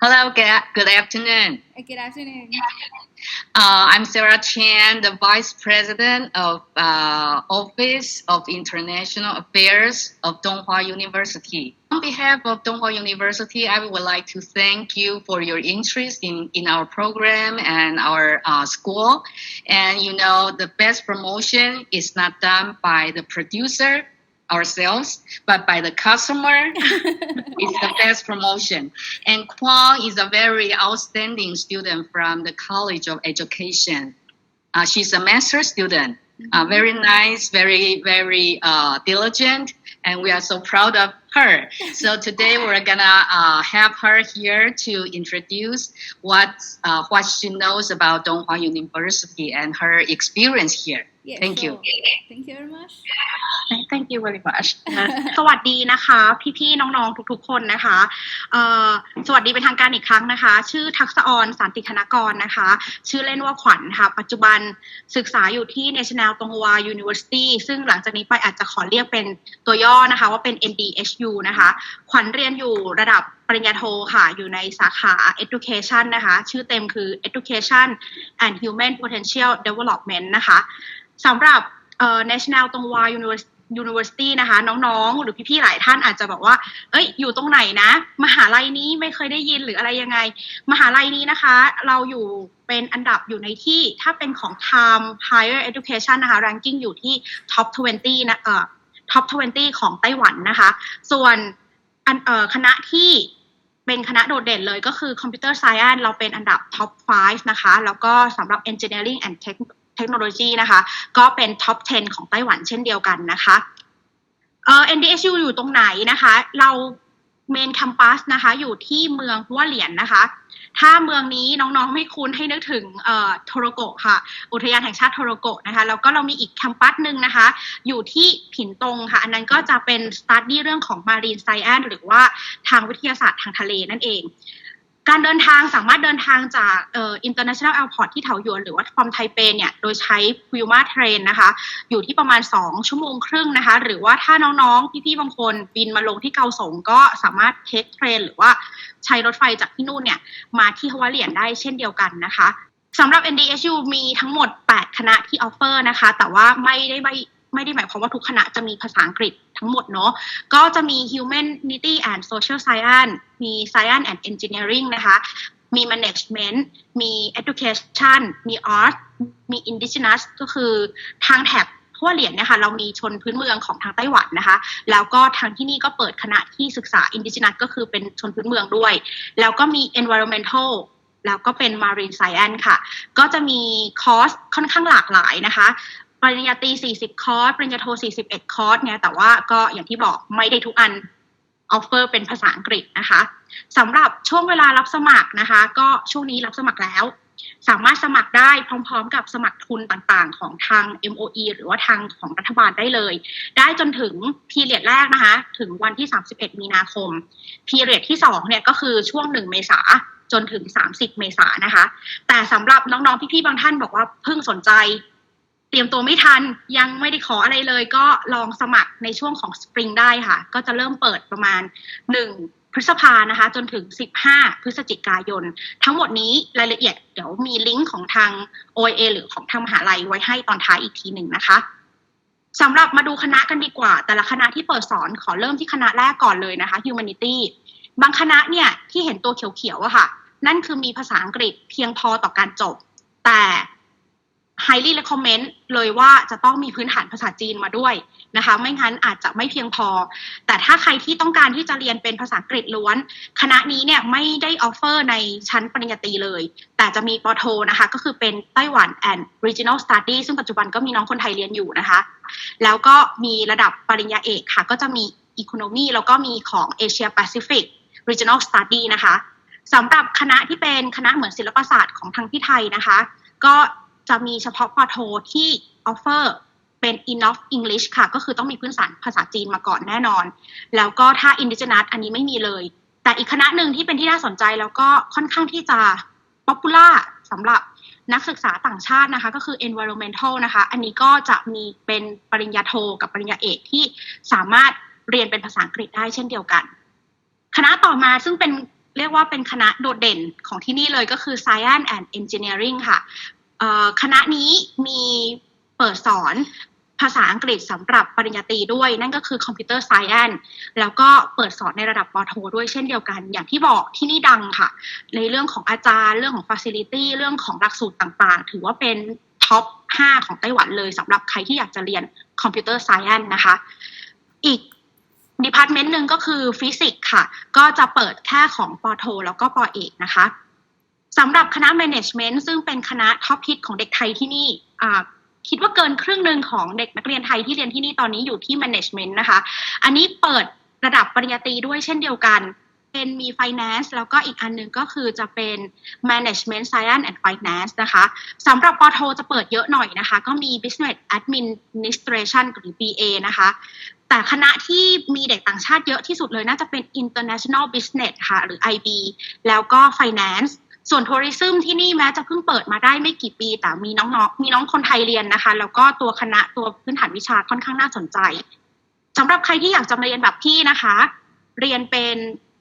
Hello, good, good afternoon. Good afternoon. Uh, I'm Sarah Chan, the Vice President of uh, Office of International Affairs of Donghua University. On behalf of Donghua University, I would like to thank you for your interest in, in our program and our uh, school. And you know, the best promotion is not done by the producer ourselves, but by the customer. it's the best promotion. And Kwang is a very outstanding student from the College of Education. Uh, she's a master student, uh, very nice, very, very uh, diligent, and we are so proud of her. So today we're gonna uh, have her here to introduce what uh, what she knows about Donghua University and her experience here. Yeah, Thank you. sure. Thank you very much. Thank you very much นะสวัสดีนะคะ พี่ๆน้องๆทุกๆคนนะคะเอ่อสวัสดีเป็นทางการอีกครั้งนะคะ ชื่อทักษะออนสันติธนกรนะคะ ชื่อเล่นว่าขวัญค่ะ ปัจจุบันศึกษาอยู่ที่ National ตงวา University ซึ่งหลังจากนี้ไปอาจจะขอเรียกเป็นตัวย่อนะคะ ว่าเป็น NDHU นะคะ ขวัญเรียนอยู่ระดับปริญญาโทค่ะ อยู่ในสาขา Education นะคะ ชื่อเต็มคือ Education and Human Potential Development นะคะ สำหรับ National ตรงวา University นะคะ น้องๆ หรือพี่ๆ หลายท่านอาจจะบอกว่า เอ้ย อยู่ตรงไหนนะ มหาลัยนี้ไม่เคยได้ยินหรืออะไรยังไง มหาลัยนี้นะคะ เราอยู่เป็นอันดับอยู่ในที่ถ้าเป็นของ Time Higher Education นะคะ ranking อยู่ที่ top 20นะเอ่อ top 20 ของไต้หวันนะคะ ส่วนอันเอ่อคณะที่เป็นคณะโดดเด่นเลยก็คือ Computer Science เราเป็นอันดับ top 5 นะคะ แล้วก็สำหรับ Engineering and Tech เทคโนโลยีนะคะ ก็เป็น top 10 ของไต้หวันเช่นเดียวกันนะคะเอ่อ NDSU อยู่ตรงไหนนะคะ เราเมนคัมปัสนะคะ อยู่ที่เมืองหัวเหลียนนะคะ ถ้าเมืองนี้น้องๆไม่คุ้นให้นึกถึงเอ่อโทโรโกะค่ะ อุทยานแห่งชาติโทโรโกะนะคะ แล้วก็เรามีอีกแคมปัสหนึ่งนะคะ อยู่ที่ผินตงค่ะ อันนั้นก็จะเป็นสต u d ดี้เรื่องของ Marine Science หรือว่าทางวิทยาศาสตร์ทางทะเลนั่นเอง การเดินทางสามารถเดินทางจากเอ่อ international airport ที่เถาหยวนหรือว่าฟอมไทเปเนี่ยโดยใช้ Puma Train นะคะ อยู่ที่ประมาณ 2 ชั่วโมงครึ่งนะคะ หรือว่าถ้าน้องๆ พี่ๆ บางคนบินมาลงที่เกาสงก็สามารถเทคเทรนหรือว่าใช้รถไฟจากที่นู่นเนี่ยมาที่ฮวาเหลียนได้เช่นเดียวกันนะคะสำหรับ NDSU มีทั้งหมด 8 คณะที่ออฟเฟอร์นะคะ แต่ว่าไม่ได้ไม่ ไม่ได้หมายความว่าทุกคณะจะมีภาษาอังกฤษทั้งหมดเนาะก็จะมี Humanity and Social Science มี Science and Engineering นะคะ มี Management มี Education มี Art มี Indigenous ก็คือทางแถบทั่วเหรียญเนี่ยค่ะเรามีชนพื้นเมืองของทางไต้หวันนะคะ แล้วก็ทางที่นี่ก็เปิดคณะที่ศึกษา Indigenous ก็คือเป็นชนพื้นเมืองด้วย แล้วก็มี Environmental แล้วก็เป็น Marine Science ค่ะ ก็จะมีคอร์สค่อนข้างหลากหลายนะคะ ปริญญาตรี 40 คอร์ส ปริญญาโท 41 คอร์ส เนี่ย แต่ว่าก็อย่างที่บอกไม่ได้ทุกอันออฟเฟอร์เป็นภาษาอังกฤษนะคะสำหรับช่วงเวลารับสมัครนะคะ ก็ช่วงนี้รับสมัครแล้ว สามารถสมัครได้พร้อมๆ กับสมัครทุนต่างๆ ของทาง MOE หรือว่าทางของรัฐบาลได้เลย ได้จนถึงพีเรียดแรกนะคะ ถึงวันที่ 31 มีนาคม พีเรียดที่2เนี่ยก็คือช่วง 1 เมษาจนถึง 30 เมษายนนะคะ แต่สำหรับน้องๆ พี่ๆ บางท่านบอกว่าเพิ่งสนใจ เตรียมตัวไม่ทันยังไม่ได้ขออะไรเลย ก็ลองสมัครในช่วงของสปริงได้ค่ะ ก็จะเริ่มเปิดประมาณ 1 พฤษภานะคะ จนถึง 15 พฤศจิกายน ทั้งหมดนี้รายละเอียดเดี๋ยวมีลิงก์ของทาง OA หรือของทางมหาลัยไว้ให้ตอนท้ายอีกทีหนึ่งนะคะสำหรับมาดูคณะกันดีกว่า แต่ละคณะที่เปิดสอนขอเริ่มที่คณะแรกก่อนเลยนะคะ Humanity บางคณะเนี่ยที่เห็นตัวเขียวๆอะค่ะ นั่นคือมีภาษาอังกฤษเพียงพอต่อการจบ แต่ highly recommend เลยว่าจะต้องมีพื้นฐานภาษาจีนมาด้วยนะคะ ไม่งั้นอาจจะไม่เพียงพอ แต่ถ้าใครที่ต้องการที่จะเรียนเป็นภาษาอังกฤษล้วน คณะนี้เนี่ยไม่ได้ออฟเฟอร์ในชั้นปริญญาตรีเลย แต่จะมีปอโทนะคะ ก็คือเป็นไต้หวัน and regional study ซึ่งปัจจุบันก็มีน้องคนไทยเรียนอยู่นะคะ แล้วก็มีระดับปริญญาเอกค่ะ ก็จะมี economy แล้วก็มีของ Asia Pacific regional study นะคะสำหรับคณะที่เป็นคณะเหมือนศิลปศาสตร์ของทางที่ไทยนะคะ ก็ จะมีเฉพาะปอโทที่ออฟเฟอร์เป็น enough English ค่ะ ก็คือต้องมีพื้นฐานภาษาจีนมาก่อนแน่นอน แล้วก็ถ้า indigenous อันนี้ไม่มีเลย แต่อีกคณะหนึ่งที่เป็นที่น่าสนใจแล้วก็ค่อนข้างที่จะ popular สำหรับนักศึกษาต่างชาตินะคะ ก็คือ environmental นะคะ อันนี้ก็จะมีเป็นปริญญาโทกับปริญญาเอกที่สามารถเรียนเป็นภาษาอังกฤษได้เช่นเดียวกัน คณะต่อมาซึ่งเป็นเรียกว่าเป็นคณะโดดเด่นของที่นี่เลยก็คือ Science and Engineering ค่ะ คณะนี้มีเปิดสอนภาษาอังกฤษสำหรับปริญญาตรีด้วย นั่นก็คือ Computer Science แล้วก็เปิดสอนในระดับปโทด้วยเช่นเดียวกัน อย่างที่บอกที่นี่ดังค่ะ ในเรื่องของอาจารย์ เรื่องของ Facility เรื่องของหลักสูตรต่างๆ ถือว่าเป็นท็อป 5 ของไต้หวันเลยสำหรับใครที่อยากจะเรียน Computer Science นนะคะ อีกดีพาร์ตเมนต์หนึ่งก็คือฟิสิกส์ค่ะ ก็จะเปิดแค่ของปโท แล้วก็ปอเอกนะคะ สำหรับคณะ Management ซึ่งเป็นคณะท็อปฮิตของเด็กไทยที่นี่คิดว่าเกินครึ่งหนึ่งของเด็กนักเรียนไทยที่เรียนที่นี่ตอนนี้อยู่ที่ Management นะคะ อันนี้เปิดระดับปริญญาตรีด้วยเช่นเดียวกัน เป็นมี Finance แล้วก็อีกอันหนึงก็คือจะเป็น Management Science and Finance นะคะสำหรับปอโทจะเปิดเยอะหน่อยนะคะ ก็มี Business Administration หรือ BA นะคะแต่คณะที่มีเด็กต่างชาติเยอะที่สุดเลยน่าจะเป็น International Business ค่ะ หรือ IB แล้วก็ Finance ส่วน Tourism ที่นี่แม้จะเพิ่งเปิดมาได้ไม่กี่ปี แต่มีน้องๆมีน้องคนไทยเรียนนะคะ แล้วก็ตัวคณะตัวพื้นฐานวิชาค่อนข้างน่าสนใจสำหรับใครที่อยากจะมาเรียนแบบพี่นะคะ เรียนเป็น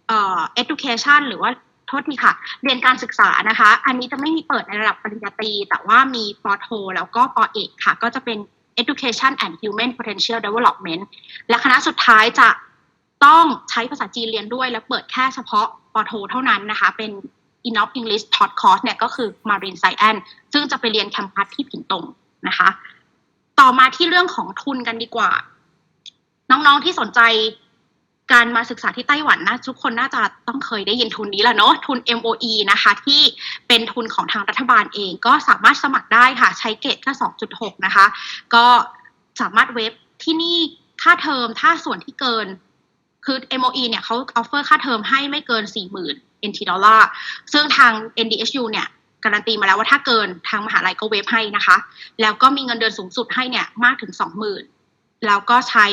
เอ่อ education หรือว่าโทษทีค่ะ เรียนการศึกษานะคะ อันนี้จะไม่มีเปิดในระดับปริญญาตรี แต่ว่ามีปอโท แล้วก็ปอเอกค่ะ ก็จะเป็น education and human potential development และคณะสุดท้ายจะต้องใช้ภาษาจีนเรียนด้วย และเปิดแค่เฉพาะปอโท เท่านั้นนะคะ เป็น Enough English Taught Course เนี่ยก็คือ Marine Science ซึ่งจะไปเรียนแคมปัสที่ผิงตงนะคะ ต่อมาที่เรื่องของทุนกันดีกว่า น้องๆที่สนใจการมาศึกษาที่ไต้หวันนะทุกคนน่าจะต้องเคยได้ยินทุนนี้แหละเนาะทุน MOE นะคะ ที่เป็นทุนของทางรัฐบาลเองก็สามารถสมัครได้ค่ะ ใช้เกรดแค่2.6 นะคะ ก็สามารถเว็บที่นี่ค่าเทอมถ้าส่วนที่เกินคือ MOE เนี่ยเขาออฟเฟอร์ค่าเทอมให้ไม่เกิน 40,000 NT ดอลลาร์ซึ่งทาง NDSU เนี่ยการันตีมาแล้วว่าถ้าเกินทางมหาลัยก็เว็บให้นะคะ แล้วก็มีเงินเดือนสูงสุดให้เนี่ยมากถึง20,000แล้วก็ใช้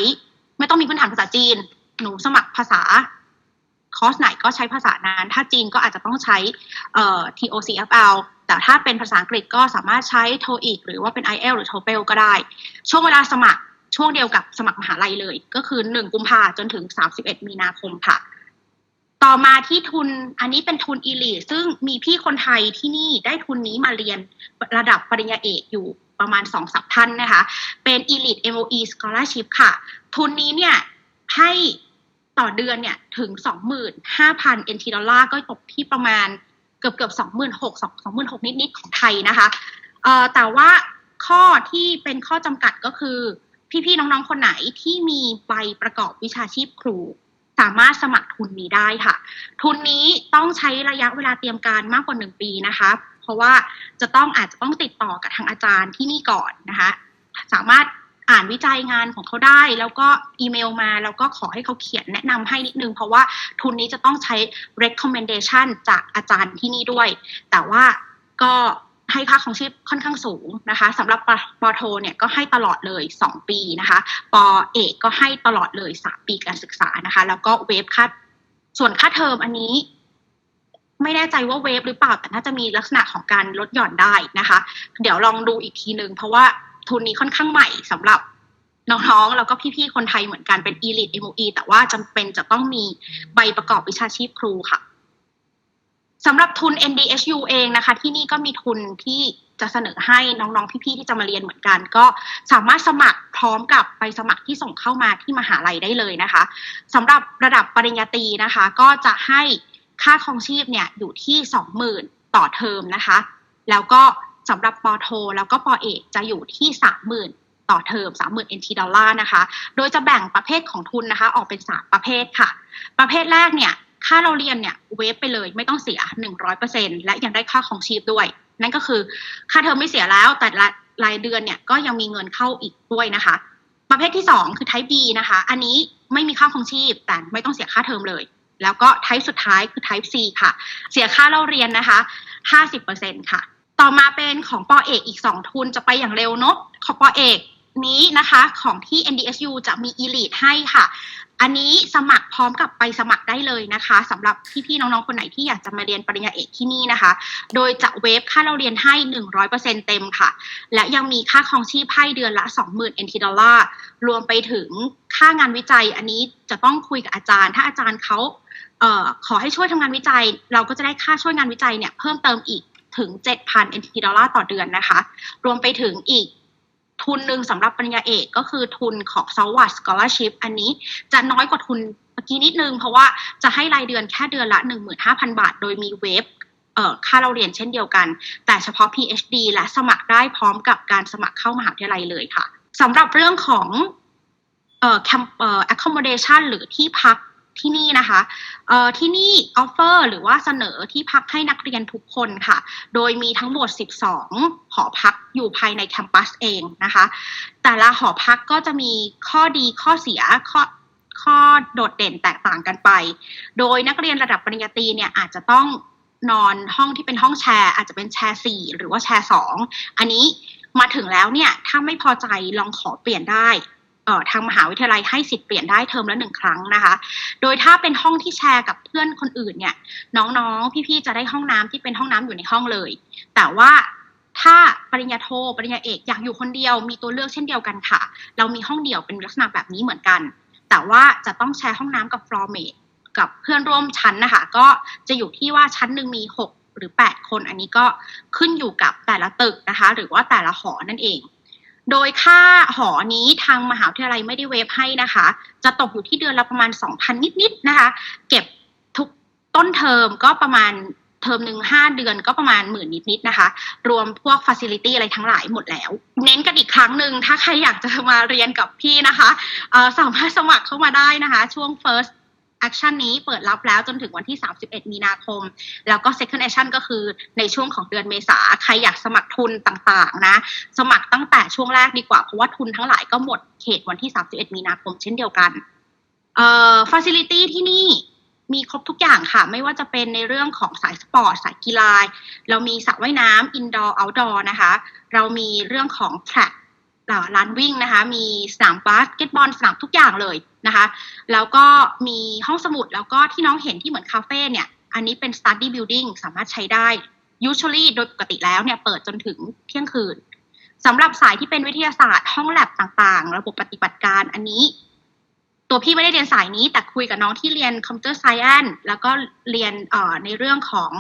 ไม่ต้องมีพื้นฐานภาษาจีน หนูสมัครภาษาคอร์สไหนก็ใช้ภาษานั้น ถ้าจีนก็อาจจะต้องใช้เอ่อ TOCFL แต่ถ้าเป็นภาษาอังกฤษก็สามารถใช้ TOEIC หรือว่าเป็น IELTS หรือ TOEFL ก็ได้ ช่วงเวลาสมัครช่วงเดียวกับสมัครมหาลัยเลย ก็คือ 1 กุมภาจนถึง 31 มีนาคมค่ะ ต่อมาที่ทุนอันนี้เป็นทุนอีลีซึ่งมีพี่คนไทยที่นี่ได้ทุนนี้มาเรียนระดับปริญญาเอกอยู่ประมาณ2องสท่านนะคะ เป็น Elite MOE Scholarship ค่ะ ทุนนี้เนี่ยให้ต่อเดือนเนี่ยถึง 25,000 NT ดอลลาร์ก็ตกที่ประมาณเกือบเกือบ26,000 26,000 นิด ๆ ของไทยนะคะเอ่อแต่ว่าข้อที่เป็นข้อจำกัดก็คือ พี่ ๆ น้อง ๆ คนไหนที่มีใบประกอบวิชาชีพครู สามารถสมัครทุนนี้ได้ค่ะ ทุนนี้ต้องใช้ระยะเวลาเตรียมการมากกว่าหนึ่งปีนะคะ เพราะว่าจะต้องอาจจะต้องติดต่อกับทางอาจารย์ที่นี่ก่อนนะคะ สามารถอ่านวิจัยงานของเขาได้ แล้วก็อีเมลมาแล้วก็ขอให้เขาเขียนแนะนำให้นิดนึง เพราะว่าทุนนี้จะต้องใช้ recommendation จากอาจารย์ที่นี่ด้วย แต่ว่าก็ ให้ค่าของชีพค่อนข้างสูงนะคะสำหรับปปโทเนี่ยก็ให้ตลอดเลย 2 ปีนะคะปอเอกก็ให้ตลอดเลย 3 ปีการศึกษานะคะ แล้วก็เวฟค่าส่วนค่าเทอมอันนี้ ไม่แน่ใจว่าเวฟหรือเปล่า แต่น่าจะมีลักษณะของการลดหย่อนได้นะคะ เดี๋ยวลองดูอีกทีนึง เพราะว่าทุนนี้ค่อนข้างใหม่สำหรับน้องๆ แล้วก็พี่ๆ คนไทยเหมือนกันเป็น Elite MOE แต่ว่าจำเป็นจะต้องมีใบประกอบวิชาชีพครูค่ะ สำหรับทุน NDSU เองนะคะ ที่นี่ก็มีทุนที่จะเสนอให้น้องๆ พี่ๆ ที่จะมาเรียนเหมือนกัน ก็สามารถสมัครพร้อมกับใบสมัครที่ส่งเข้ามาที่มหาลัยได้เลยนะคะสำหรับระดับปริญญาตรีนะคะ ก็จะให้ค่าครองชีพเนี่ยอยู่ที่ 20,000 ต่อเทอมนะคะ แล้วก็สำหรับปอโท แล้วก็ปอเอกจะอยู่ที่ 30,000ต่อเทอม 30,000 NT ดอลลาร์นะคะ โดยจะแบ่งประเภทของทุนนะคะ ออกเป็น 3 ประเภทค่ะ ประเภทแรกเนี่ย ค่าเราเรียนเนี่ยเวฟไปเลยไม่ต้องเสีย 100%และยังได้ค่าของชีพด้วย นั่นก็คือค่าเทอมไม่เสียแล้วแต่ละรายเดือนเนี่ยก็ยังมีเงินเข้าอีกด้วยนะคะ ประเภทที่ 2 คือ type B นะคะ อันนี้ไม่มีค่าของชีพแต่ไม่ต้องเสียค่าเทอมเลย แล้วก็ type สุดท้ายคือ type C ค่ะ เสียค่าเราเรียนนะคะ 50%ค่ะ ต่อมาเป็นของปอเอกอีก 2 ทุนจะไปอย่างเร็วเนาะของปอเอกนี้นะคะของที่ NDSU จะมี Elite ให้ค่ะ อันนี้สมัครพร้อมกับไปสมัครได้เลยนะคะสำหรับพี่ๆน้องๆคนไหนที่อยากจะมาเรียนปริญญาเอกที่นี่นะคะ โดยจะเวฟค่าเราเรียนให้ 100%เต็มค่ะ และยังมีค่าครองชีพให้เดือนละ 20,000 NT ดอลลาร์รวมไปถึงค่างานวิจัย อันนี้จะต้องคุยกับอาจารย์ ถ้าอาจารย์เขาเอ่อขอให้ช่วยทำงานวิจัย เราก็จะได้ค่าช่วยงานวิจัยเนี่ยเพิ่มเติมอีกถึง 7,000 NT ดอลลาร์ต่อเดือนนะคะ รวมไปถึงอีก ทุนหนึ่งสำหรับปริญญาเอกก็คือทุนของ s o w a t Scholarship อันนี้จะน้อยกว่าทุนเมื่อกี้นิดนึง เพราะว่าจะให้รายเดือนแค่เดือนละ 15,000 บาท โดยมีเวฟเอ่อค่าเราเรียนเช่นเดียวกัน แต่เฉพาะ PhD และสมัครได้พร้อมกับการสมัครเข้ามหาวิทยาลัยเลยค่ะสำหรับเรื่องของเอ่อ camp เอ่อ accommodation หรือที่พัก ที่นี่นะคะเอ่อที่นี่ offer หรือว่าเสนอที่พักให้นักเรียนทุกคนค่ะ โดยมีทั้งหมด 12 หอพักอยู่ภายในแคมปัสเองนะคะ แต่ละหอพักก็จะมีข้อดีข้อเสียข้อข้อโดดเด่นแตกต่างกันไป โดยนักเรียนระดับปริญญาตรีเนี่ยอาจจะต้องนอนห้องที่เป็นห้องแชร์ อาจจะเป็นแชร์สี่หรือว่าแชร์สองอันนี้มาถึงแล้วเนี่ยถ้าไม่พอใจลองขอเปลี่ยนได้ ทางมหาวิทยาลัยให้สิทธิ์เปลี่ยนได้เทอมละหนึ่งครั้งนะคะ โดยถ้าเป็นห้องที่แชร์กับเพื่อนคนอื่นเนี่ยน้องๆ พี่ๆ จะได้ห้องน้ำที่เป็นห้องน้ำอยู่ในห้องเลย แต่ว่าถ้าปริญญาโทปริญญาเอกอยากอยู่คนเดียวมีตัวเลือกเช่นเดียวกันค่ะ เรามีห้องเดี่ยวเป็นลักษณะแบบนี้เหมือนกัน แต่ว่าจะต้องแชร์ห้องน้ำกับฟลอร์เมทกับเพื่อนร่วมชั้นนะคะ ก็จะอยู่ที่ว่าชั้นหนึ่งมี 6 หรือ 8 คน อันนี้ก็ขึ้นอยู่กับแต่ละตึกนะคะ หรือว่าแต่ละหอนั่นเอง โดยค่าหอนี้ทางมหาวิทยาลัยไม่ได้เวฟให้นะคะ จะตกอยู่ที่เดือนละประมาณ 2,000 นิดๆนะคะ เก็บทุกต้นเทอมก็ประมาณเทอมหนึ่งห้าเดือนก็ประมาณหมื่นนิดๆนะคะ รวมพวกฟ a ซิลิตี้อะไรทั้งหลายหมดแล้ว เน้นกันอีกครั้งหนึ่งถ้าใครอยากจะมาเรียนกับพี่นะคะสามารถสมัครเข้ามาได้นะคะ ช่วง first action นี้เปิดรับแล้วจนถึงวันที่ 31 มีนาคม แล้วก็ second action ก็คือในช่วงของเดือนเมษาใครอยากสมัครทุนต่างๆนะ สมัครตั้งแต่ช่วงแรกดีกว่า เพราะว่าทุนทั้งหลายก็หมดเขตวันที่ 31 มีนาคมเช่นเดียวกันเอ่อ facility ที่นี่มีครบทุกอย่างค่ะ ไม่ว่าจะเป็นในเรื่องของสายสปอร์ต สายกีฬา เรามีสระว่ายน้ำ indoor outdoor นะคะ เรามีเรื่องของ track ลานวิ่งนะคะ มีสนามบาสเกตบอลสนามทุกอย่างเลยนะคะ แล้วก็มีห้องสมุดแล้วก็ที่น้องเห็นที่เหมือนคาเฟ่เนี่ย อันนี้เป็น study building สามารถใช้ได้ usually โดยปกติแล้วเนี่ยเปิดจนถึงเที่ยงคืนสำหรับสายที่เป็นวิทยาศาสตร์ห้องแลบต่างๆ ระบบปฏิบัติการอันนี้ ตัวพี่ไม่ได้เรียนสายนี้แต่คุยกับน้องที่เรียนคอมพิวเตอร์ไซแอนแล้วก็เรียนในเรื่องของ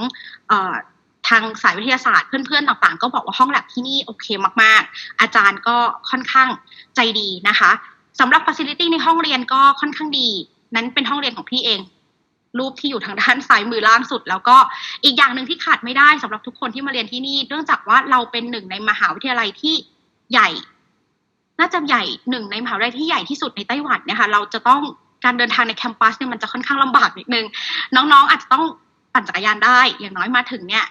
ทางสายวิทยาศาสตร์เพื่อนๆต่างๆ ก็บอกว่าห้องแลบที่นี่โอเคมากๆ อาจารย์ก็ค่อนข้างใจดีนะคะสำหรับฟั c i ลิตี้ในห้องเรียนก็ค่อนข้างดี นั้นเป็นห้องเรียนของพี่เอง รูปที่อยู่ทางด้านซ้ายมือล่างสุด แล้วก็อีกอย่างหนึ่งที่ขาดไม่ได้สำหรับทุกคนที่มาเรียนที่นี่เนื่องจากว่าเราเป็นหนึ่งในมหาวิทยาลัยที่ใหญ่ น่าจะใหญ่หนึ่งในมหาวิทยาลัยที่ใหญ่ที่สุดในไต้หวันนี่ยค่ะเราจะต้องการเดินทางในแคมปัสเนี่ยมันจะค่อนข้างลำบากนิดนึง น้องๆ อาจจะต้องปั่นจักรยานได้ อย่างน้อยมาถึงเนี่ย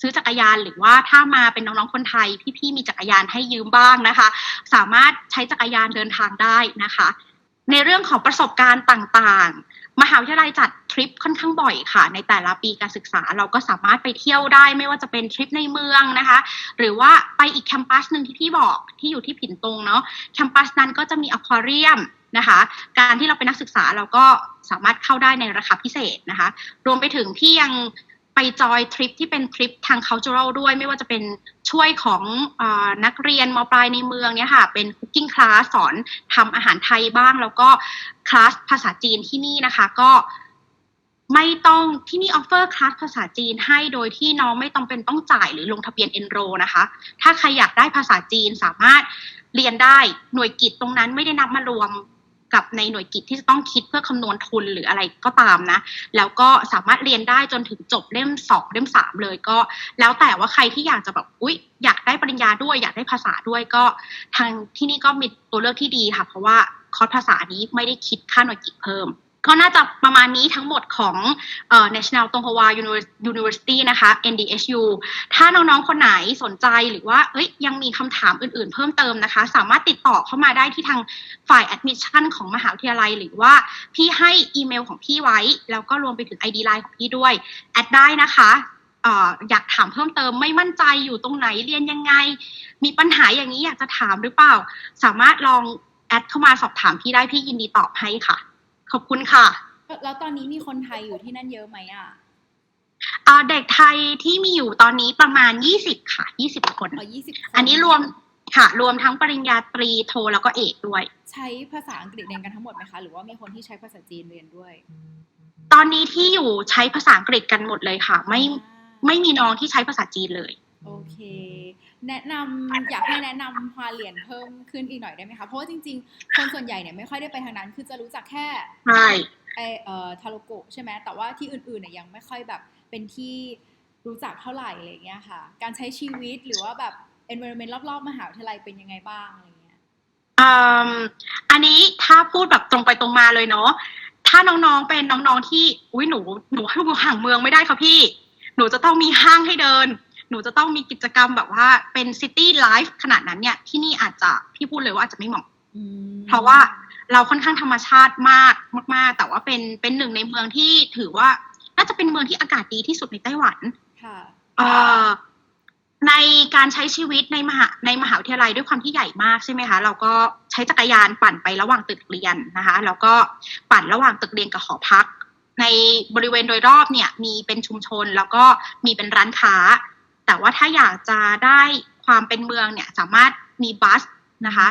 ซื้อจักรยานหรือว่าถ้ามาเป็นน้องๆคนไทย พี่ๆมีจักรยานให้ยืมบ้างนะคะ สามารถใช้จักรยานเดินทางได้นะคะ ในเรื่องของประสบการณ์ต่างๆ มหาวิทยาลัยจัดทริปค่อนข้างบ่อยค่ะ ในแต่ละปีการศึกษาเราก็สามารถไปเที่ยวได้ ไม่ว่าจะเป็นทริปในเมืองนะคะ หรือว่าไปอีกแคมปัสหนึ่งที่พี่บอกที่อยู่ที่ผินตงเนาะแคมปัสนั้นก็จะมีอควาเรียมนะคะการที่เราเป็นนักศึกษาเราก็สามารถเข้าได้ในราคาพิเศษนะคะ รวมไปถึงพี่ยัง ไปจอยทริปที่เป็นทริปทาง cultural ด้วย ไม่ว่าจะเป็นช่วยของอนักเรียนมปลายในเมืองเนี่ยค่ะ เป็น cooking class สอนทำอาหารไทยบ้าง แล้วก็คลาสภาษาจีนที่นี่นะคะ ก็ไม่ต้องที่นี่ออฟเฟอร์คลาสภาษาจีนให้โดยที่น้องไม่ต้องเป็นต้องจ่ายหรือลงทะเบียน enroll นะคะ ถ้าใครอยากได้ภาษาจีนสามารถเรียนได้หน่วยกิจตรงนั้นไม่ได้นับมารวม กับในหน่วยกิจที่จะต้องคิดเพื่อคำนวณทุนหรืออะไรก็ตามนะ แล้วก็สามารถเรียนได้จนถึงจบเล่มสองเล่มสามเลยก็ แล้วแต่ว่าใครที่อยากจะแบบอุ๊ยอยากได้ปริญญาด้วย อยากได้ภาษาด้วยก็ ทางที่นี่ก็มีตัวเลือกที่ดีค่ะ เพราะว่าคอร์สภาษานี้ไม่ได้คิดค่าหน่วยกิจเพิ่ม ก็น่าจะประมาณนี้ทั้งหมดของเอ่อ National ตงฮวา University นะคะ NDSU ถ้าน้องๆ คนไหนสนใจหรือว่าเอ้ยยังมีคำถามอื่นๆ เพิ่มเติมนะคะ สามารถติดต่อเข้ามาได้ที่ทางฝ่าย admission ของมหาวิทยาลัย หรือว่าพี่ให้อีเมลของพี่ไว้ แล้วก็รวมไปถึง ID Line ของพี่ด้วย แอดได้นะคะอยากถามเพิ่มเติมไม่มั่นใจอยู่ตรงไหนเรียนยังไง มีปัญหาอย่างนี้อยากจะถามหรือเปล่า สามารถลองแอดเข้ามาสอบถามพี่ได้พี่ยินดีตอบให้ค่ะ ขอบคุณค่ะ แล้วตอนนี้มีคนไทยอยู่ที่นั่นเยอะไหมอะอ่าเด็กไทยที่มีอยู่ตอนนี้ประมาณ20ค่ะ20คนอ๋อยี่สิบอันนี้รวมค่ะรวมทั้งปริญญาตรีโทแล้วก็เอกด้วย ใช้ภาษาอังกฤษเรียนกันทั้งหมดไหมคะ หรือว่ามีคนที่ใช้ภาษาจีนเรียนด้วย ตอนนี้ที่อยู่ใช้ภาษาอังกฤษกันหมดเลยค่ะ ไม่อ่าไม่มีน้องที่ใช้ภาษาจีนเลย โอเค แนะนำอยากให้แนะนำฮวาเหรียญเพิ่มขึ้นอีกหน่อยได้ไหมคะเพราะว่าจริง ๆ คนส่วนใหญ่เนี่ยไม่ค่อยได้ไปทางนั้น คือจะรู้จักแค่ใช่ไอเอ่อทาโลโกะใช่ไหมแต่ว่าที่อื่นๆเนี่ยยังไม่ค่อยแบบเป็นที่รู้จักเท่าไหร่อะไรเงี้ยค่ะ การใช้ชีวิตหรือว่าแบบ environment รอบๆมหาวิทยาลัยเป็นยังไงบ้างอะไรเงี้ยอืมอันนี้ถ้าพูดแบบตรงไปตรงมาเลยเนาะถ้าน้องๆเป็นน้องๆที่อุ้ยหนูหนูให้อยู่ห่างเมืองไม่ได้ค่ะพี่ หนูจะต้องมีห้างให้เดิน หนูจะต้องมีกิจกรรมแบบว่าเป็นซิตี้ไลฟ์ขนาดนั้นเนี่ยที่นี่อาจจะพี่พูดเลยว่าอาจจะไม่เหมาะอืมเพราะว่าเราค่อนข้างธรรมชาติมากมาก ๆ แต่ว่าเป็นเป็นหนึ่งในเมืองที่ถือว่าน่าจะเป็นเมืองที่อากาศดีที่สุดในไต้หวันค่ะเอ่อในการใช้ชีวิตในมหาในมหาวิทยาลัยด้วยความที่ใหญ่มากใช่ไหมคะ เราก็ใช้จักรยานปั่นไประหว่างตึกเรียนนะคะ แล้วก็ปั่นระหว่างตึกเรียนกับหอพัก ในบริเวณโดยรอบเนี่ย มีเป็นชุมชนแล้วก็มีเป็นร้านค้า แต่ว่าถ้าอยากจะได้ความเป็นเมืองเนี่ยสามารถมีบัสนะคะ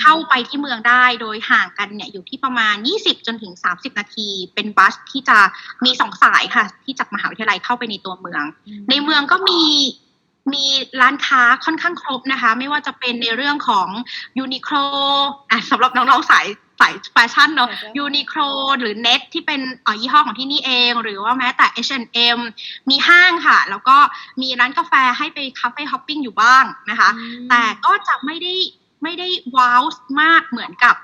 เข้าไปที่เมืองได้โดยห่างกันเนี่ยอยู่ที่ประมาณ 20 จนถึง 30 นาที เป็นบัสที่จะมีสองสายค่ะ ที่จากมหาวิทยาลัยเข้าไปในตัวเมือง ในเมืองก็มีมีร้านค้าค่อนข้างครบนะคะ ไม่ว่าจะเป็นในเรื่องของยูนิโคลอะสำหรับน้องๆสาย สายแฟชั่นเนาะใช่ใช่ยูนิโคลหรือเน็ตที่เป็นเอ่อยี่ห้อของที่นี่เอง หรือว่าแม้แต่ H&M มีห้างค่ะ แล้วก็มีร้านกาแฟให้ไปคาเฟ่ฮอปปิ้งอยู่บ้างนะคะอืมแต่ก็จะไม่ได้ไม่ได้ว้าวมากเหมือนกับ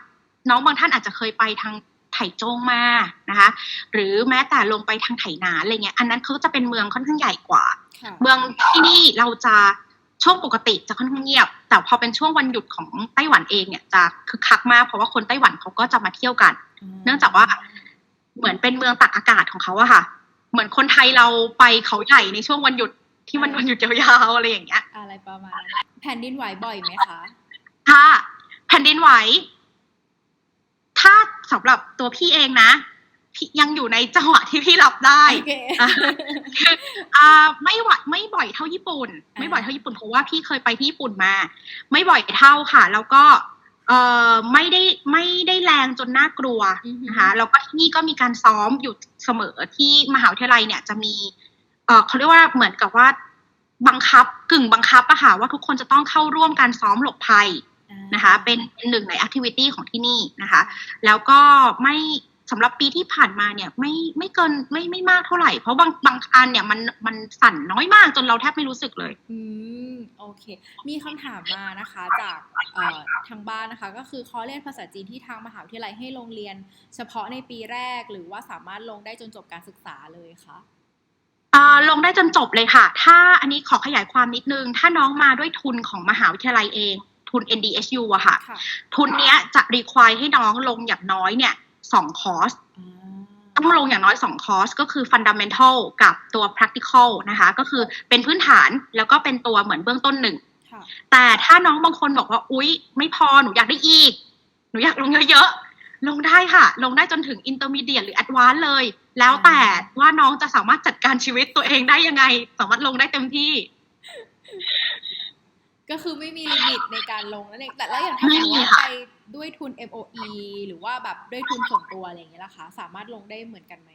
น้องบางท่านอาจจะเคยไปทางไถโจ้งมานะคะ หรือแม้แต่ลงไปทางไถนาอะไรเงี้ยอันนั้นเขาจะเป็นเมืองค่อนข้างใหญ่กว่าค่ะเมืองที่นี่เราจะ ช่วงปกติจะค่อนข้างเงียบ แต่พอเป็นช่วงวันหยุดของไต้หวันเองเนี่ยจะคึกคักมากเพราะว่าคนไต้หวันเขาก็จะมาเที่ยวกัน เนื่องจากว่าเหมือนเป็นเมืองตักอากาศของเขาอะค่ะ เหมือนคนไทยเราไปเขาใหญ่ในช่วงวันหยุดที่มันวันหยุดยาวๆอะไรอย่างเงี้ย อะไรประมาณนั้นแผ่นดินไหวบ่อยไหมคะถ้าแผ่นดินไหว ถ้าสำหรับตัวพี่เองนะพี่ ยังอยู่ในจังหวะที่พี่รับได้โอเคอะอ่าไม่ไหวไม่บ่อยเท่าญี่ปุ่น ไม่บ่อยเท่าญี่ปุ่นเพราะว่าพี่เคยไปที่ญี่ปุ่นมา ไม่บ่อยเท่าค่ะ แล้วก็เอ่อไม่ได้ไม่ได้แรงจนน่ากลัวอือฮึนะคะแล้วก็ที่นี่ก็มีการซ้อมอยู่เสมอที่มหาวิทยาลัยเนี่ยจะมีเอ่อเขาเรียกว่าเหมือนกับว่าบังคับกึ่งบังคับอะค่ะว่าทุกคนจะต้องเข้าร่วมการซ้อมหลบภัยอ่านะคะเป็นเป็นหนึ่งในแอคทิวิตี้ของที่นี่นะคะ แล้วก็ไม่ สำหรับปีที่ผ่านมาเนี่ยไม่ไม่เกินไม่ไม่มากเท่าไหร่ เพราะบางบางอันเนี่ยมันมันสั่นน้อยมากจนเราแทบไม่รู้สึกเลย อืมโอเค มีคำถามมานะคะจากเอ่อทางบ้านนะคะ ก็คือคอร์สเรียนภาษาจีนที่ทางมหาวิทยาลัยให้ลงเรียน เฉพาะในปีแรกหรือว่าสามารถลงได้จนจบการศึกษาเลยคะ อ่าลงได้จนจบเลยค่ะ ถ้าอันนี้ขอขยายความนิดนึง ถ้าน้องมาด้วยทุนของมหาวิทยาลัยเอง ทุน NDSU อะค่ะ ค่ะ ทุนเนี้ยจะรีควายให้น้องลงอย่างน้อยเนี่ย สองคอร์สอ่าต้องลงอย่างน้อย2คอร์สก็คือ Fundamental กับตัว Practical นะคะ ก็คือเป็นพื้นฐานแล้วก็เป็นตัวเหมือนเบื้องต้นหนึ่งค่ะแต่ถ้าน้องบางคนบอกว่าอุ๊ย ไม่พอหนูอยากได้อีก หนูอยากลงเยอะๆลงได้ค่ะ ลงได้จนถึง Intermediate หรือ Advanced เลย แล้วแต่ว่าน้องจะสามารถจัดการชีวิตตัวเองได้ยังไง สามารถลงได้เต็มที่ ก็คือไม่มีลิมิตในการลงนั่นเองแต่แล้วอย่างถ้าไม่สมมมีติว่าค่ะไปด้วยทุน MOE หรือว่าแบบด้วยทุนส่วนตัวอะไรอย่างเงี้ยล่ะคะ สามารถลงได้เหมือนกันไหม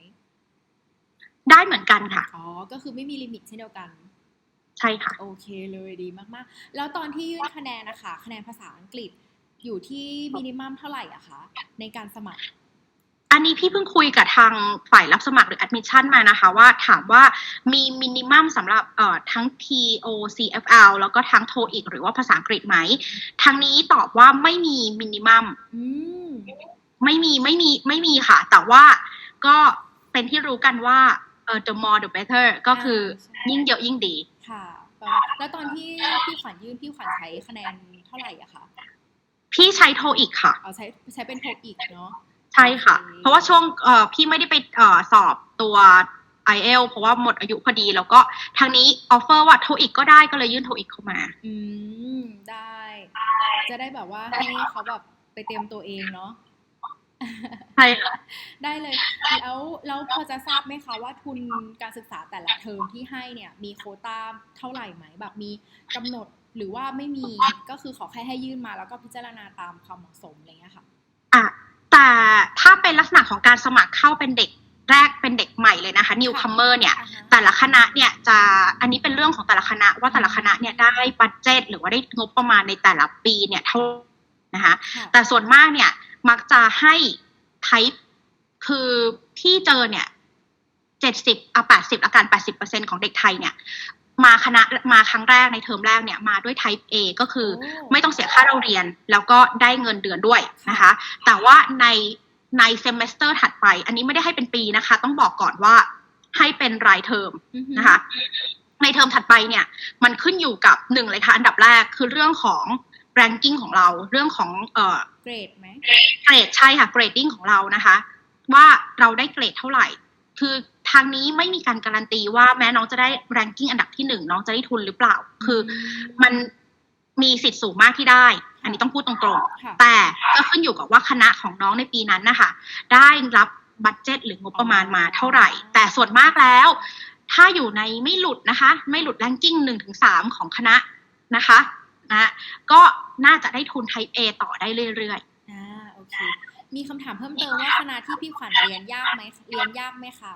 ได้เหมือนกันค่ะ อ๋อ ก็คือไม่มีลิมิตเช่นเดียวกัน ใช่ค่ะ โอเคเลยดีมากๆ แล้วตอนที่ยื่นคะแนนนะคะ คะแนนภาษาอังกฤษอยู่ที่มินิมัมเท่าไหร่อะคะ ในการสมัคร อันนี้พี่เพิ่งคุยกับทางฝ่ายรับสมัครหรือ admission มานะคะว่าถามว่ามีมินิมัมสำหรับเอ่อทั้ง TOCFL แล้วก็ทั้ง TOEIC หรือว่าภาษาอังกฤษไหม ทางนี้ตอบว่าไม่มีมินิมัมอืมไม่มีไม่มีไม่มีค่ะ แต่ว่าก็เป็นที่รู้กันว่าเอ่อ the more the better ก็คือยิ่งเยอะยิ่งดี ค่ะประมาณแล้วตอนที่พี่ขวัญยื่นพี่ขวัญใช้คะแนนเท่าไหร่อะคะพี่ใช้ TOEIC ค่ะเอาใช้ใช้เป็นโทอีกเนาะ ใช่ค่ะโอเคเพราะว่าช่วงเอ่อพี่ไม่ได้ไปเอ่อสอบตัว i อ l เพราะว่าหมดอายุพอดีแล้วก็ทางนี้ออฟเฟอร์ว่าโทอีกก็ได้ก็เลยยื่นโทอีกเข้ามา อืม ได้ จะได้แบบว่าให้เขาแบบไปเตรียมตัวเองเนาะใช่ค่ะได้เลย แล้วแล้วพอจะทราบไหมคะว่าทุนการศึกษาแต่ละเทอมที่ให้เนี่ย มีโควต้าเท่าไหร่ไหมแบบมีกำหนดหรือว่าไม่มีก็คือขอแค่ให้ยื่นมาแล้วก็พิจารณาตามความเหมาะสมอะไรเงี้ยค่ะ อะ แต่ถ้าเป็นลักษณะของการสมัครเข้าเป็นเด็กแรกเป็นเด็กใหม่เลยนะคะ newcomer เนี่ยอ่าฮะแต่ละคณะเนี่ยจะอันนี้เป็นเรื่องของแต่ละคณะ ว่าแต่ละคณะเนี่ยได้บัตเจตหรือว่าได้งบประมาณในแต่ละปีเนี่ยเท่านะคะค่ะแต่ส่วนมากเนี่ยมักจะให้ไทป์คือที่เจอเนี่ยเจ็ดสิบอะแปดสิบละกันแปดสิบเปอร์เซ็นของเด็กไทยเนี่ย มาคณะมาครั้งแรกในเทอมแรกเนี่ยมาด้วย type A ก็คือโอ้ไม่ต้องเสียค่าเราเรียน แล้วก็ได้เงินเดือนด้วยนะคะ แต่ว่าในในเซม e สเตอร์ถัดไป อันนี้ไม่ได้ให้เป็นปีนะคะ ต้องบอกก่อนว่าให้เป็นรายเทอมอือฮึนะคะ ในเทอมถัดไปเนี่ย มันขึ้นอยู่กับหนึ่งเลยค่ะ อันดับแรกคือเรื่องของ ranking ของเราเรื่องของเอ่อเกรดไหมเกรดใช่ค่ะ grading ของเรานะคะ ว่าเราได้เกรดเท่าไหร่ คือทางนี้ไม่มีการการันตีว่าแม้น้องจะได้ ranking อันดับที่หนึ่งน้องจะได้ทุนหรือเปล่า คือมันมีสิทธิ์สูงมากที่ได้ อันนี้ต้องพูดตรงค่ะๆแต่ก็ขึ้นอยู่กับว่าคณะของน้องในปีนั้นนะคะได้รับบัตเจ็ตหรืองบประมาณมาเท่าไหร่ แต่ส่วนมากแล้ว ถ้าอยู่ในไม่หลุดนะคะ ไม่หลุด ranking หนึ่งถึงสามของคณะนะคะนะก็น่าจะได้ทุน type A ต่อได้เรื่อยๆอ่าโอเค มีคำถามเพิ่มเติมว่าคณะที่พี่ขวัญเรียนยากไหมเรียนยากไหมคะ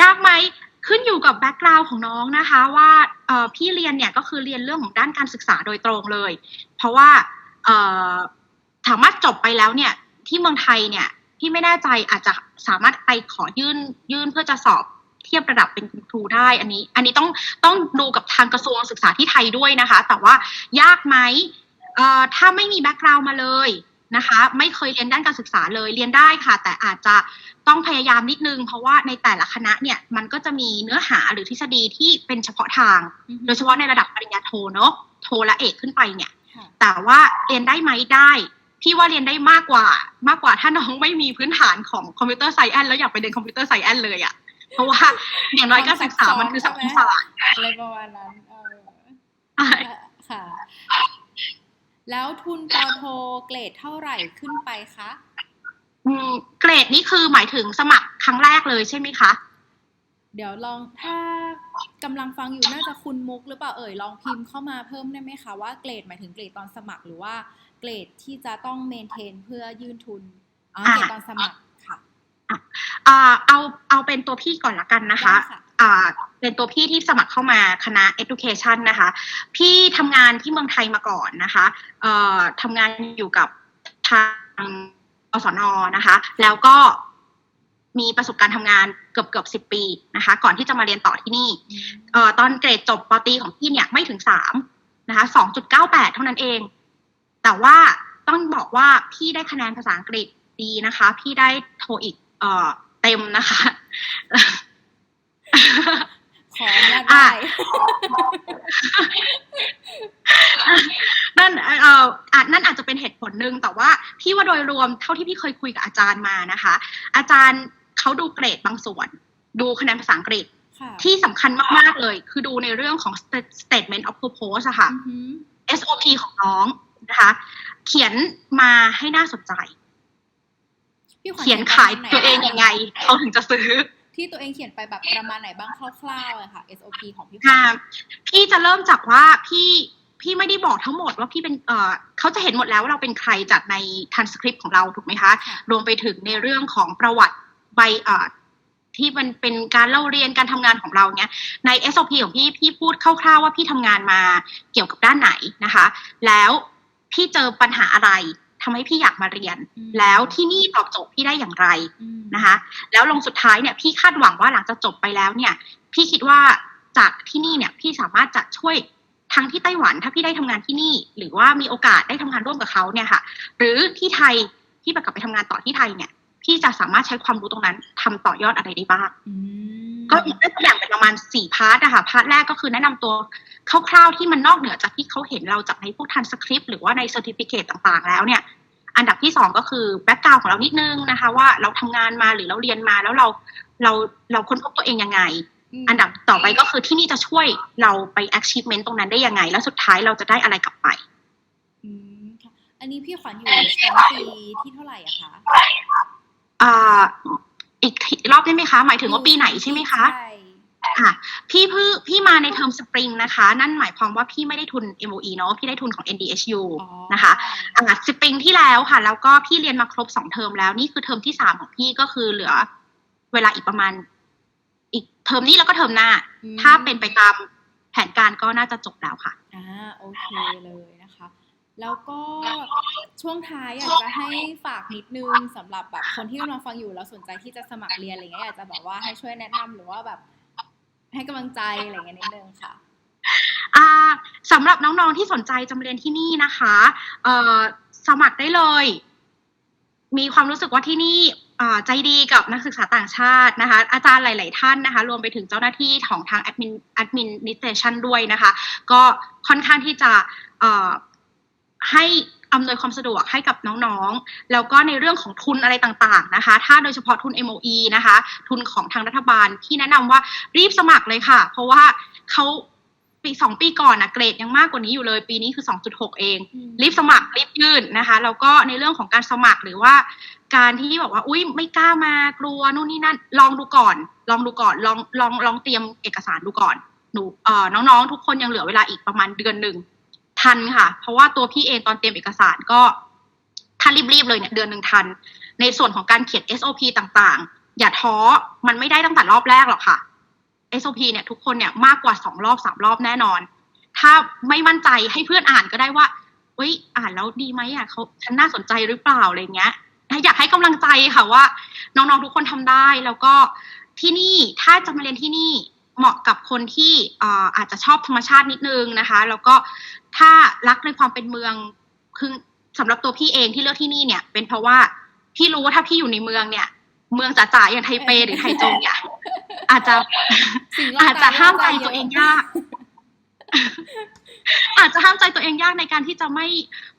ยากไหมขึ้นอยู่กับแบ็กกราวน์ของน้องนะคะว่าพี่เรียนเนี่ยก็คือเรียนเรื่องของด้านการศึกษาโดยตรงเลย เพราะว่าเอ่อถามว่าจบไปแล้วเนี่ยที่เมืองไทยเนี่ยพี่ไม่แน่ใจอาจจะสามารถไปขอยื่นยื่นเพื่อจะสอบเทียบระดับเป็นคุณครูได้ อันนี้ อันนี้ต้องต้องดูกับทางกระทรวงศึกษาที่ไทยด้วยนะคะ แต่ว่ายากไหมถ้าไม่มีแบ็กกราวน์มาเลย นะคะ ไม่เคยเรียนด้านการศึกษาเลยเรียนได้ค่ะ แต่อาจจะต้องพยายามนิดนึง เพราะว่าในแต่ละคณะเนี่ยมันก็จะมีเนื้อหาหรือทฤษฎีที่เป็นเฉพาะทางอือฮึโดยเฉพาะในระดับปริญญาโทเนาะโทและเอกขึ้นไปเนี่ยค่ะแต่ว่าเรียนได้ไหมได้พี่ว่าเรียนได้มากกว่ามากกว่าถ้าน้องไม่มีพื้นฐานของคอมพิวเตอร์ไซแอนแล้วอยากไปเรียนคอมพิวเตอร์ไซแอนเลยอะ่ะเพราะว่าอย่างน้อยการศึกษามันคือสังคมศาสตร์อะไรประมาณนั้นเออค่ะ แล้วทุนปอโทเกรดเท่าไหร่ขึ้นไปคะอืมเกรดนี่คือหมายถึงสมัครครั้งแรกเลยใช่ไหมคะ เดี๋ยวลองถ้ากำลังฟังอยู่น่าจะคุณมุกหรือเปล่าเอ่ยลองพิมพ์เข้ามาเพิ่มได้ไหมคะว่าเกรดหมายถึงเกรดตอนสมัครหรือว่าเกรดที่จะต้องเมนเทนเพื่อยื่นทุนอ๋ออ่าเกรดตอนสมัครค่ะอ่าเอาเอาเป็นตัวพี่ก่อนละกันนะคะได้ค่ะ อ่าเป็นตัวพี่ที่สมัครเข้ามาคณะ education นะคะ พี่ทำงานที่เมืองไทยมาก่อนนะคะเอ่อทำงานอยู่กับทางอสนนะคะ แล้วก็มีประสบการณ์ทำงานเกือบเกือบสิบปีนะคะ ก่อนที่จะมาเรียนต่อที่นี่เอ่อตอนเกรดจบปตีของพี่เนี่ยไม่ถึงสามนะคะสองจุดเก้าแปดเท่านั้นเอง แต่ว่าต้องบอกว่าพี่ได้คะแนนภาษาอังกฤษดีนะคะ พี่ได้โทอีกเอ่อเต็มนะคะ ขออนุญาตได้นั่นเอ่ออาจนั่นอาจจะเป็นเหตุผลหนึ่งแต่ว่าพี่ว่าโดยรวมเท่าที่พี่เคยคุยกับอาจารย์มานะคะ อาจารย์เขาดูเกรดบางส่วน ดูคะแนนภาษาอังกฤษค่ะที่สำคัญมาก ๆ เลย คือดูในเรื่องของ sta- statement of purpose อะค่ะอือหือ SOP ของน้องนะคะ เขียนมาให้น่าสนใจพี่ขวัญเขียนขายประมณหนตัวเองยังไง เขาถึงจะซื้อ ที่ตัวเองเขียนไปแบบประมาณไหนบ้างคร่าวๆอะค่ะ SOP ของพี่ขวัค่ะญพี่จะเริ่มจากว่าพี่พี่ไม่ได้บอกทั้งหมดว่าพี่เป็นเอ่อเขาจะเห็นหมดแล้วว่าเราเป็นใครจากในทันสคริปต์ของเราถูกไหมคะค่ะรวมไปถึงในเรื่องของประวัติใบเอ่อที่มันเป็นการเล่าเรียนการทำงานของเราเนี้ยใน SOP ของพี่พี่พูดคร่าวๆว่าพี่ทำงานมาเกี่ยวกับด้านไหนนะคะ แล้วพี่เจอปัญหาอะไร ทำให้พี่อยากมาเรียนอืมแล้วที่นี่ตอบโจทย์พี่ได้อย่างไรอืมนะคะ แล้วลงสุดท้ายเนี่ยพี่คาดหวังว่าหลังจากจบไปแล้วเนี่ย พี่คิดว่าจากที่นี่เนี่ยพี่สามารถจะช่วยทั้งที่ไต้หวันถ้าพี่ได้ทำงานที่นี่ หรือว่ามีโอกาสได้ทำงานร่วมกับเขาเนี่ยค่ะ หรือที่ไทยพี่ไปกลับไปทำงานต่อที่ไทยเนี่ยพี่จะสามารถใช้ความรู้ตรงนั้นทำต่อยอดอะไรได้บ้างอืมก็ได้ตัวอย่างเป็นประมาณสี่พาร์ทอะค่ะพาร์ทแรกก็คือแนะนำตัวคร่าวๆที่มันนอกเหนือจากที่เขาเห็นเราจากในพวกทันสคริปต์หรือว่าในเซอร์ติฟิเคตต่างๆ แล้วเนี่ย อันดับที่สองก็คือแบ็กกราวของเรานิดนึงนะคะ ว่าเราทำงานมาหรือเราเรียนมาแล้วเราเราเราค้นพบตัวเองยังไงมอันดับต่อไปก็คือที่นี่จะช่วยเราไป achievement ตรงนั้นได้ยังไง แล้วสุดท้ายเราจะได้อะไรกลับไปอืมค่ะอันนี้พี่ขวัญอยู่ชั้นปีที่เท่าไหร่อะคะอ่าอีกทีรอบได้ไหมคะ หมายถึงว่าปีไหนใช่ไหมคะใช่ ค่ะ พี่เพิ่งพี่มาในเทอมสปริงนะคะ นั่นหมายความว่าพี่ไม่ได้ทุน MOE เนาะพี่ได้ทุนของ NDHU อ๋อนะคะอ่าสปริงที่แล้วค่ะ แล้วก็พี่เรียนมาครบสองเทอมแล้วนี่คือเทอมที่สามของพี่ก็คือเหลือ เวลาอีกประมาณ อีกเทอมนี้แล้วก็เทอมหน้าอืมถ้าเป็นไปตามแผนการก็น่าจะจบแล้วค่ะอ่าโอเคเลยนะคะ แล้วก็ช่วงท้ายอยากจะให้ฝากนิดนึงสำหรับแบบคนที่กำลังฟังอยู่แล้วสนใจที่จะสมัครเรียนอะไรเงี้ยอยากจะแบบว่าให้ช่วยแนะนำหรือว่าแบบ ให้กำลังใจอะไรเงี้ยนิดนึงค่ะสำหรับน้องๆที่สนใจจะมาเรียนที่นี่นะคะสมัครได้เลย มีความรู้สึกว่าที่นี่ใจดีกับนักศึกษาต่างชาตินะคะ อาจารย์หลาย ๆ ท่านนะคะ รวมไปถึงเจ้าหน้าที่ของทาง admin administration ด้วยนะคะ ก็ค่อนข้างที่จะให้ อำนวยความสะดวกให้กับน้องๆ แล้วก็ในเรื่องของทุนอะไรต่างๆนะคะ ถ้าโดยเฉพาะทุน MOE นะคะ ทุนของทางรัฐบาลพี่แนะนำว่ารีบสมัครเลยค่ะ เพราะว่าเขาปีสองปีก่อนนะเกรดยังมากกว่านี้อยู่เลยปีนี้คือ 2.6 เองอืมรีบสมัครรีบยื่นนะคะแล้วก็ในเรื่องของการสมัครหรือว่า การที่บอกว่าอุ้ยไม่กล้ามากลัวนู่นนี่นั่นลองดูก่อน ลองดูก่อนลองลองลองเตรียมเอกสารดูก่อนหนูเอ่อน้องๆ ทุกคนยังเหลือเวลาอีกประมาณเดือนหนึ่ง ทันค่ะ เพราะว่าตัวพี่เองตอนเตรียมเอกสารก็ถ้ารีบๆเลยเนี่ยเดือนหนึ่งทัน ในส่วนของการเขียน SOP ต่างๆ อย่าท้อมันไม่ได้ตั้งแต่รอบแรกหรอกค่ะ SOP เนี่ยทุกคนเนี่ยมากกว่าสองรอบสามรอบแน่นอน ถ้าไม่มั่นใจให้เพื่อนอ่านก็ได้ว่าเอ้ยอ่านแล้วดีไหมอะเขาฉันน่าสนใจหรือเปล่าอะไรเงี้ยอยากให้กำลังใจค่ะว่า น้องๆทุกคนทำได้แล้วก็ที่นี่ถ้าจะมาเรียนที่นี่ เหมาะกับคนที่อ่าอาจจะชอบธรรมชาตินิดนึงนะคะ แล้วก็ถ้ารักในความเป็นเมืองคือสำหรับตัวพี่เองที่เลือกที่นี่เนี่ย เป็นเพราะว่าพี่รู้ว่าถ้าพี่อยู่ในเมืองเนี่ย เมืองจ๋าๆอย่างไทเปหรือไทจงเนี่ยอาจจะสิ่งรอบกยอาจจะห้ามใจรบตัวเองยาก อาจจะห้ามใจตัวเองยากในการที่จะไม่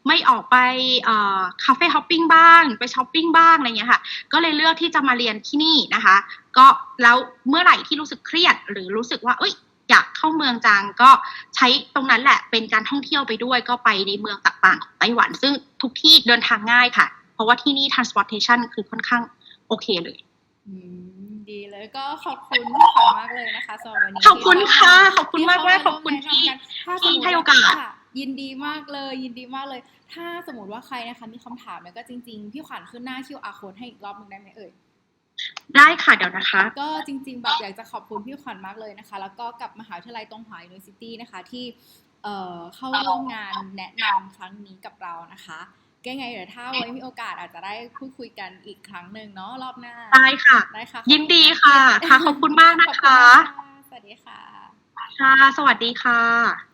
ไม่ออกไปเอ่อคาเฟ่ฮอปปิ้งบ้าง ไปช้อปปิ้งบ้างอะไรเงี้ยค่ะ ก็เลยเลือกที่จะมาเรียนที่นี่นะคะ ก็แล้วเมื่อไหร่ที่รู้สึกเครียด หรือรู้สึกว่าเอ้ยอยากเข้าเมืองจังก็ใช้ตรงนั้นแหละเป็นการท่องเที่ยวไปด้วยก็ไปในเมืองต่างๆของไต้หวัน ซึ่งทุกที่เดินทางง่ายค่ะ เพราะว่าที่นี่ transportation คือค่อนข้างโอเคเลย อืม ดีเลยก็ขอบคุณพี่ขวัญมากเลยนะคะสำหรับวันนี้ขอบคุณค่ะที่ขอบคุณมากๆขอบคุณที่ถ้าสมที่มติให้โอกาสค่ะยินดีมากเลย ยินดีมากเลย ถ้าสมมติว่าใครนะคะมีคำถามเนี่ยก็จริงๆ พี่ขวัญขึ้นหน้าคิวอาร์โค้ดให้อีกรอบหนึงได้ไหมเอ่ยได้ค่ะเดี๋ยวนะคะ ก็จริงๆแบบอยากจะขอบคุณพี่ขวัญมากเลยนะคะ แล้วก็กับมหาวิทยาลัยตงหวาย University นะคะที่เอ่อเข้าร่วมงานแนะนำครั้งนี้กับเรานะคะก็ ยังไงเดี๋ยวถ้าไว้มีโอกาสอาจจะได้พูดคุยกันอีกครั้งหนึ่งเนาะรอบหน้าได้ค่ะได้ค่ะ ยินดีค่ะ ค่ะ ขอบคุณมากขอบนะณคะมากค่ะสวัสดีค่ะ ค่ะ สวัสดีค่ะ